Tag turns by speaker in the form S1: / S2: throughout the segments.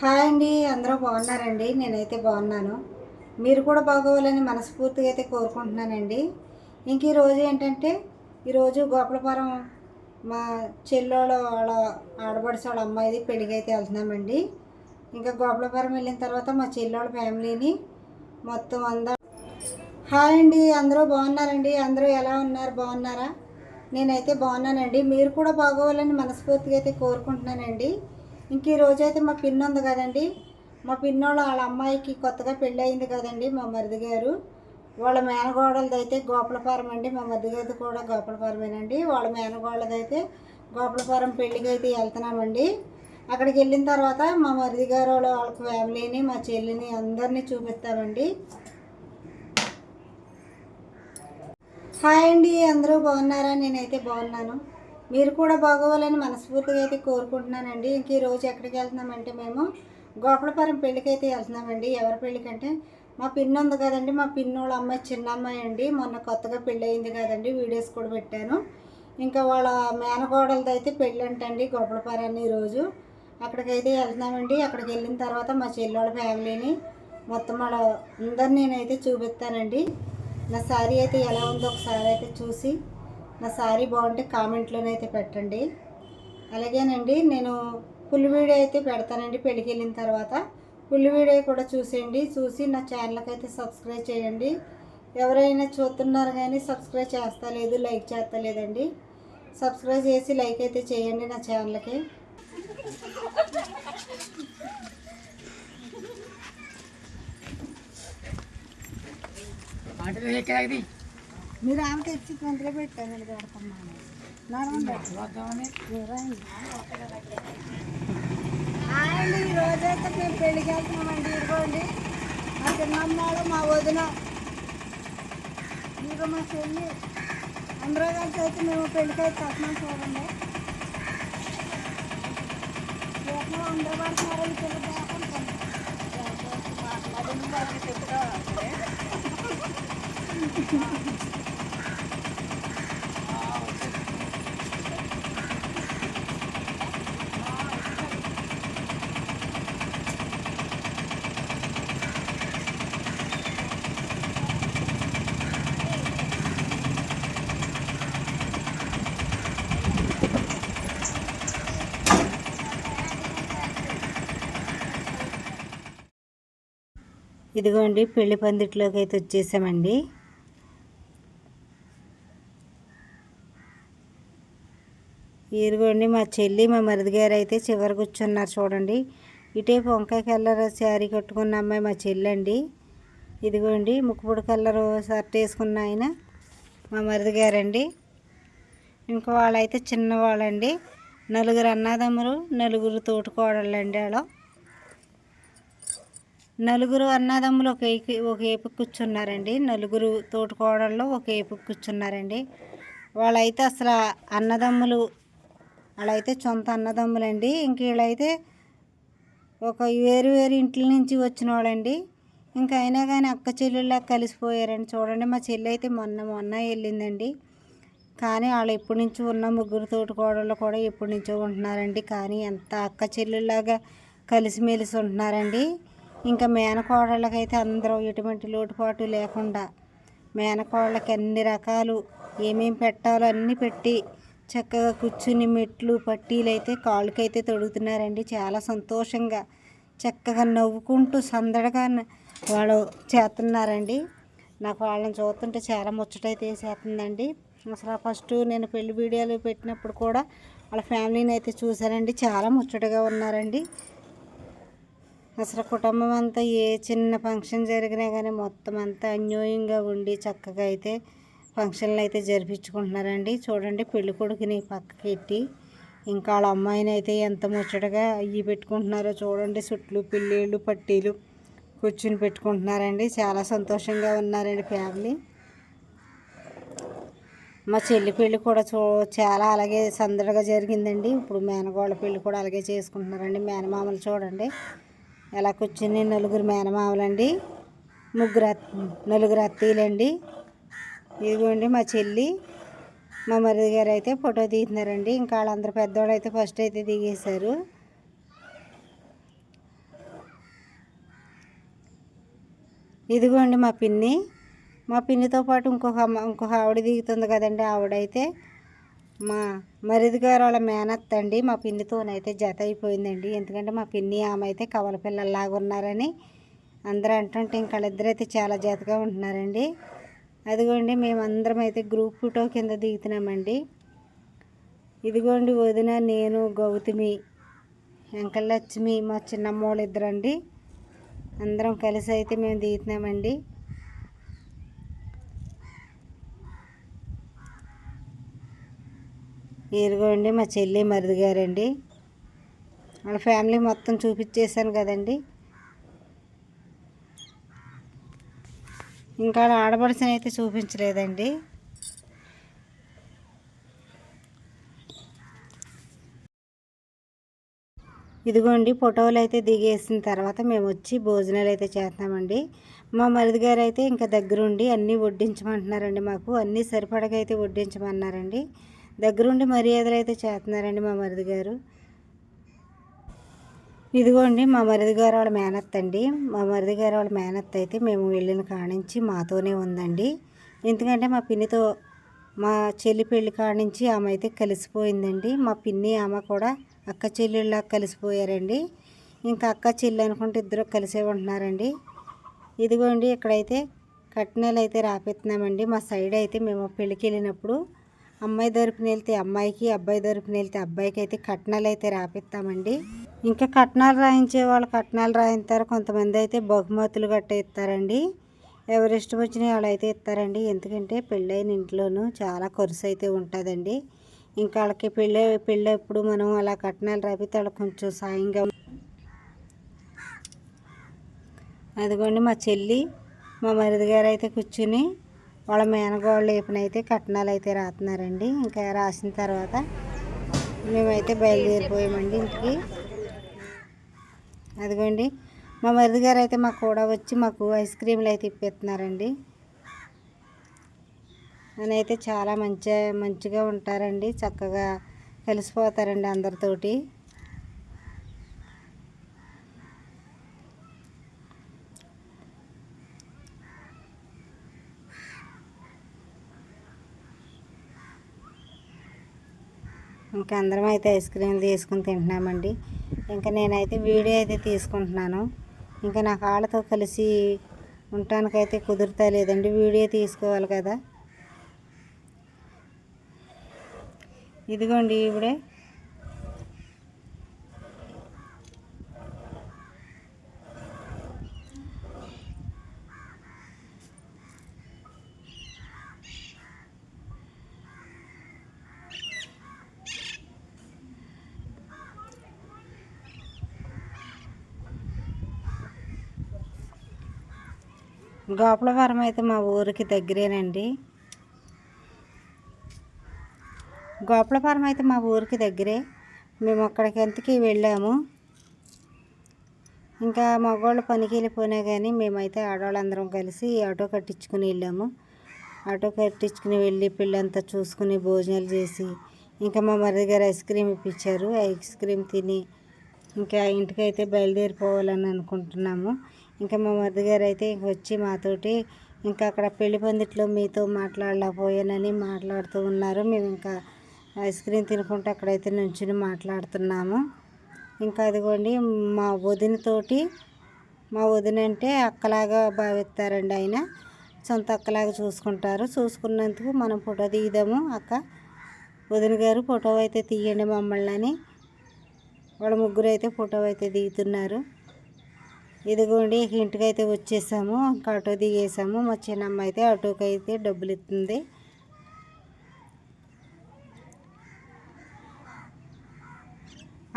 S1: Hi అండి అందరూ బాగున్నారండి? నేనైతే బాగున్నాను. మీరు కూడా బాగోవాలని మనస్ఫూర్తిగా అయితే కోరుకుంటున్నానండి. ఇంక ఈరోజు ఏంటంటే ఈరోజు గోపలపురం మా చెల్లెళ్ళ వాళ్ళ ఆడపడిచి వాళ్ళ అమ్మాయిది పెళ్ళికి అయితే వెళ్తున్నామండి. ఇంకా గోపలపురం వెళ్ళిన తర్వాత మా చెల్లోళ్ళ ఫ్యామిలీని మొత్తం అందా హాయ్ అండి అందరూ బాగున్నారండి? అందరూ ఎలా ఉన్నారు? బాగున్నారా? నేనైతే బాగున్నానండి. మీరు కూడా బాగోవాలని మనస్ఫూర్తిగా అయితే కోరుకుంటున్నానండి. ఇంక ఈ రోజైతే మా పిన్ ఉంది కదండి. మా పిన్నోళ్ళు వాళ్ళ అమ్మాయికి కొత్తగా పెళ్ళి అయింది కదండి మా మరిది గారు. వాళ్ళ మేనగోడలది అయితే గోపాలపురం అండి. మా మరిది గారిది కూడా గోపాలపురమేనండి. వాళ్ళ మేనగోడలది అయితే గోపాలపురం పెళ్ళికి అయితే వెళ్తున్నామండి. అక్కడికి వెళ్ళిన తర్వాత మా మరిది గారు వాళ్ళ వాళ్ళ ఫ్యామిలీని మా చెల్లిని అందరినీ చూపిస్తామండి. హాయ్ అండి అందరూ బాగున్నారా? నేనైతే బాగున్నాను. మీరు కూడా బాగోవాలని మనస్ఫూర్తిగా అయితే కోరుకుంటున్నానండి. ఇంక ఈ రోజు ఎక్కడికి వెళ్తున్నామంటే మేము గోపలపురం పెళ్ళికి అయితే వెళ్తున్నామండి. ఎవరి పెళ్ళికంటే మా పిన్ ఉంది కదండి. మా పిన్నోళ్ళ అమ్మాయి చిన్న అమ్మాయి అండి. మొన్న కొత్తగా పెళ్ళి అయింది కదండి. వీడియోస్ కూడా పెట్టాను. ఇంకా వాళ్ళ మేనకోడలది అయితే పెళ్ళి అంటండి గొప్పలపారాన్ని ఈరోజు అక్కడికైతే వెళ్తున్నామండి. అక్కడికి వెళ్ళిన తర్వాత మా చెల్లెళ్ళ ఫ్యామిలీని మొత్తం వాళ్ళ అందరినీ నేనైతే చూపిస్తానండి. నా శారీ అయితే ఎలా ఉందో ఒకసారి అయితే చూసి నా శారీ బాగుంటే కామెంట్లోనైతే పెట్టండి. అలాగేనండి నేను ఫుల్ వీడియో అయితే పెడతానండి పెళ్ళికి వెళ్ళిన తర్వాత. ఫుల్ వీడియో కూడా చూసేయండి చూసి నా ఛానల్కి అయితే సబ్స్క్రైబ్ చేయండి. ఎవరైనా చూస్తున్నారు కానీ సబ్స్క్రైబ్ చేస్తా లేదు లైక్ చేస్తా లేదండి. సబ్స్క్రైబ్ చేసి లైక్ అయితే చేయండి నా ఛానల్కి. మీరు ఆమె తెచ్చి గంటలో పెట్టాను నేను పెడతాను అండి ఈ రోజైతే మేము పెళ్ళికి వెళ్తున్నామండి ఇదిగోండి. మా చిన్నమ్మాడు మా వదిన. ఇదిగో మా చెల్లి. అందరూ కలిసి అయితే మేము పెళ్ళికి అయితే వెళ్తున్నాం చూడండి. అందరూ పడుతున్నారు ఈ పిల్ల బాగుంటుంది ఇదిగోండి పెళ్ళి పందిట్లోకి అయితే వచ్చేసామండి. ఇదిగోండి మా చెల్లి మా మరిది గారు అయితే చివరి కూర్చున్నారు చూడండి. ఇటేపు వంకాయ కలర్ శారీ కట్టుకున్న అమ్మాయి మా చెల్లి అండి ఇదిగోండి ముక్కుపుడు కలర్ షర్ట్ వేసుకున్న ఆయన మా మరిది గారండి. ఇంకా వాళ్ళైతే చిన్నవాళ్ళండి. నలుగురు అన్నదమ్ములు నలుగురు తోటికోడళ్ళండి వాళ్ళు నలుగురు అన్నదమ్ములు ఒక ఒక ఏపు కూర్చున్నారండి. నలుగురు తోటికోడళ్ళు ఒక ఏపు కూర్చున్నారండి. వాళ్ళైతే అసలు అన్నదమ్ములు వాళ్ళైతే సొంత అన్నదమ్ములండి. ఇంక వీళ్ళైతే ఒక వేరు వేరు ఇంట్ల నుంచి వచ్చిన వాళ్ళండి. ఇంకా అయినా కానీ అక్క చెల్లెళ్ళకి కలిసిపోయారండి. చూడండి మా చెల్లి అయితే మొన్న మొన్న వెళ్ళిందండి. కానీ వాళ్ళు ఎప్పటి నుంచి ఉన్న ముగ్గురు తోటికోడళ్ళు కూడా ఎప్పటి నుంచో ఉంటున్నారండి. కానీ ఎంత అక్క చెల్లెళ్ళలాగా కలిసిమెలిసి ఉంటున్నారండి. ఇంకా మేనకోడళ్ళకైతే అందరూ ఎటువంటి లోటుపాటు లేకుండా మేనకోళ్ళకి అన్ని రకాలు ఏమేమి పెట్టాలో అన్నీ పెట్టి చక్కగా కూర్చుని మెట్లు పట్టీలు అయితే కాళ్ళకైతే తొడుగుతున్నారండి. చాలా సంతోషంగా చక్కగా నవ్వుకుంటూ సందడిగా వాళ్ళు చేస్తున్నారండి. నాకు వాళ్ళని చూస్తుంటే చాలా ముచ్చటైతే వేసేస్తుందండి. అసలు ఫస్ట్ నేను పెళ్ళి వీడియోలు పెట్టినప్పుడు కూడా వాళ్ళ ఫ్యామిలీని అయితే చూశానండి. చాలా ముచ్చటగా ఉన్నారండి. అసలు కుటుంబం అంతా ఏ చిన్న ఫంక్షన్ జరిగినా కానీ మొత్తం అంతా అన్యోన్యంగా ఉండి చక్కగా అయితే ఫంక్షన్లు అయితే జరిపించుకుంటున్నారండి. చూడండి పెళ్ళి కొడుకుని పక్కకి ఎట్టి ఇంకా వాళ్ళ అమ్మాయిని అయితే ఎంత ముచ్చటగా అయ్యి పెట్టుకుంటున్నారో చూడండి. చుట్లు పిల్లీళ్ళు పట్టీలు కూర్చుని పెట్టుకుంటున్నారండి. చాలా సంతోషంగా ఉన్నారండి ఫ్యామిలీ. మా చెల్లి పెళ్ళి కూడా చూ చాలా అలాగే సందడిగా జరిగిందండి. ఇప్పుడు మేనగోళ్ళ పెళ్ళి కూడా అలాగే చేసుకుంటున్నారండి. మేనమామలు చూడండి. ఇలా కూర్చుని నలుగురు మేనమామలండి ముగ్గురు నలుగురు అత్తీలండి ఇదిగోండి మా చెల్లి మా మరిది గారు అయితే ఫోటో దిగుతున్నారండి. ఇంకా వాళ్ళందరూ పెద్దవాళ్ళు అయితే ఫస్ట్ అయితే దిగేశారు. ఇదిగోండి మా పిన్ని. మా పిన్నితో పాటు ఇంకొక ఇంకొక ఆవిడ దిగుతుంది కదండి. ఆవిడైతే మా మరిది గారు వాళ్ళ మేనత్త అండి. మా పిన్నితోనైతే జత అయిపోయిందండి. ఎందుకంటే మా పిన్ని ఆమె అయితే కవల పిల్లల్లాగా ఉన్నారని అందరూ అంటుంటే ఇంకా వాళ్ళిద్దరు అయితే చాలా జతగా ఉంటున్నారండి. అదిగోండి మేమందరం అయితే గ్రూప్ ఫోటో కింద దిగుతున్నామండి. ఇదిగోండి వదిన నేను గౌతమి వెంకలక్ష్మి మా చిన్నమ్మ వాళ్ళిద్దరండి. అందరం కలిసి అయితే మేము దిగుతున్నామండి. ఇదిగోండి మా చెల్లి మరిది గారండి. వాళ్ళ ఫ్యామిలీ మొత్తం చూపించేశాను కదండి. ఇంకా వాళ్ళ ఆడపడుచుని అయితే చూపించలేదండి. ఇదిగోండి ఫోటోలు అయితే దిగేసిన తర్వాత మేము వచ్చి భోజనాలు అయితే చేస్తామండి. మా మరిది గారు అయితే ఇంకా దగ్గరుండి అన్నీ వడ్డించమంటున్నారండి మాకు. అన్నీ సరిపడగా అయితే వడ్డించమన్నారండి. దగ్గరుండి మర్యాదలు అయితే చేస్తున్నారండి మా మరిది గారు. ఇదిగోండి మా మరిది గారు వాళ్ళ మేనత్ అండి. మా మరిది గారు వాళ్ళ మేనత్ అయితే మేము వెళ్ళిన కానించి మాతోనే ఉందండి. ఎందుకంటే మా పిన్నితో మా చెల్లి పెళ్ళి కానించి ఆమె అయితే కలిసిపోయిందండి. మా పిన్ని ఆమె కూడా అక్క చెల్లెళ్ళ కలిసిపోయారండి. ఇంకా అక్క చెల్లి అనుకుంటే ఇద్దరు కలిసే ఉంటున్నారండి. ఇదిగోండి ఇక్కడైతే కట్నాలు అయితే రాపిస్తున్నామండి. మా సైడ్ అయితే మేము పెళ్ళికి వెళ్ళినప్పుడు అమ్మాయి తరపున వెళ్తే అమ్మాయికి అబ్బాయి తరపున వెళ్తే అబ్బాయికి అయితే కట్నాలు అయితే రాపిస్తామండి. ఇంకా కట్నాలు రాయించే వాళ్ళు కట్నాలు రాయిస్తారు. కొంతమంది అయితే బహుమతులు గట్ట ఇస్తారండి. ఎవరి ఇష్టం వచ్చిన వాళ్ళు అయితే ఇస్తారండి. ఎందుకంటే పెళ్ళైన ఇంట్లోనూ చాలా ఖర్చు అయితే ఉంటుందండి. ఇంకా వాళ్ళకి పెళ్ళి పెళ్ళప్పుడు మనం అలా కట్నాలు రాపితే వాళ్ళకి కొంచెం సాయంగా అదిగోండి మా చెల్లి మా మరిది గారు అయితే కూర్చుని వాళ్ళ మేనగోళ్ళు అయితే కట్నాలు అయితే రాస్తున్నారండి ఇంకా రాసిన తర్వాత మేమైతే బయలుదేరిపోయామండి ఇంటికి. అదిగోండి మా మరిది గారు అయితే మాకు కూడా వచ్చి మాకు ఐస్ క్రీమ్లు అయితే ఇప్పిస్తున్నారండి. అని అయితే చాలా మంచి మంచిగా ఉంటారండి చక్కగా కలిసిపోతారండి అందరితోటి. ఇంకా అందరం అయితే ఐస్ క్రీమ్ తీసుకుని తింటున్నామండి. ఇంకా నేనైతే వీడియో అయితే తీసుకుంటున్నాను. ఇంకా నాకు వాళ్ళతో కలిసి ఉండటానికైతే కుదురుతా లేదండి. వీడియో తీసుకోవాలి కదా. ఇదిగోండి ఇప్పుడే గోపలవరం అయితే మా ఊరికి దగ్గరేనండి. గోపలవరం అయితే మా ఊరికి దగ్గరే. మేము అక్కడికి ఎంతకి వెళ్ళాము. ఇంకా మగవాళ్ళు పనికి వెళ్ళిపోయినా కానీ మేమైతే ఆడవాళ్ళందరం కలిసి ఆటో కట్టించుకుని వెళ్ళాము. ఆటో కట్టించుకుని వెళ్ళి పిల్లంతా చూసుకుని భోజనాలు చేసి ఇంకా మా మరిది గారు ఐస్ క్రీమ్ ఇప్పించారు. ఐస్ క్రీమ్ తిని ఇంకా ఇంటికైతే బయలుదేరిపోవాలని అనుకుంటున్నాము. ఇంకా మా మరిది అయితే వచ్చి మాతోటి ఇంకా అక్కడ పెళ్ళి పందిట్లో మీతో మాట్లాడలేకపోయానని మాట్లాడుతూ ఉన్నారు. మేము ఇంకా ఐస్ క్రీమ్ తినుకుంటూ అక్కడైతే నుంచుని మాట్లాడుతున్నాము. ఇంకా అదిగోండి మా వదినతోటి మా వదిన అంటే అక్కలాగా భావిస్తారండి ఆయన. సొంత అక్కలాగా చూసుకుంటారు. చూసుకున్నందుకు మనం ఫోటో తీయదాము అక్క. వదిన గారు ఫోటో అయితే తీయండి మమ్మల్ని అని వాళ్ళ ముగ్గురు అయితే ఫోటో అయితే దిగుతున్నారు. ఇదిగోండి ఇంటికి అయితే వచ్చేసాము. ఇంకా ఆటో దిగేసాము. మా చిన్నమ్మ అయితే ఆటోకి అయితే డబ్బులు ఇస్తుంది.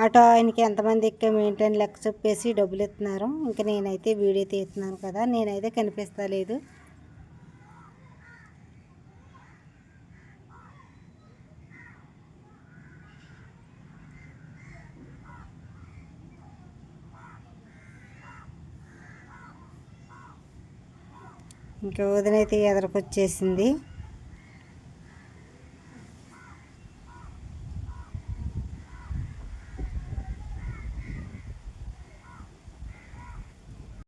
S1: ఆటో ఆయనకి ఎంతమంది ఎక్కాము ఏంటని లెక్క చెప్పేసి డబ్బులు ఇస్తున్నారు. ఇంకా నేనైతే వీడియో తీస్తున్నాను కదా. నేనైతే కనిపిస్తలేదు. ఇంకా వదినైతే ఎదరకొచ్చేసింది.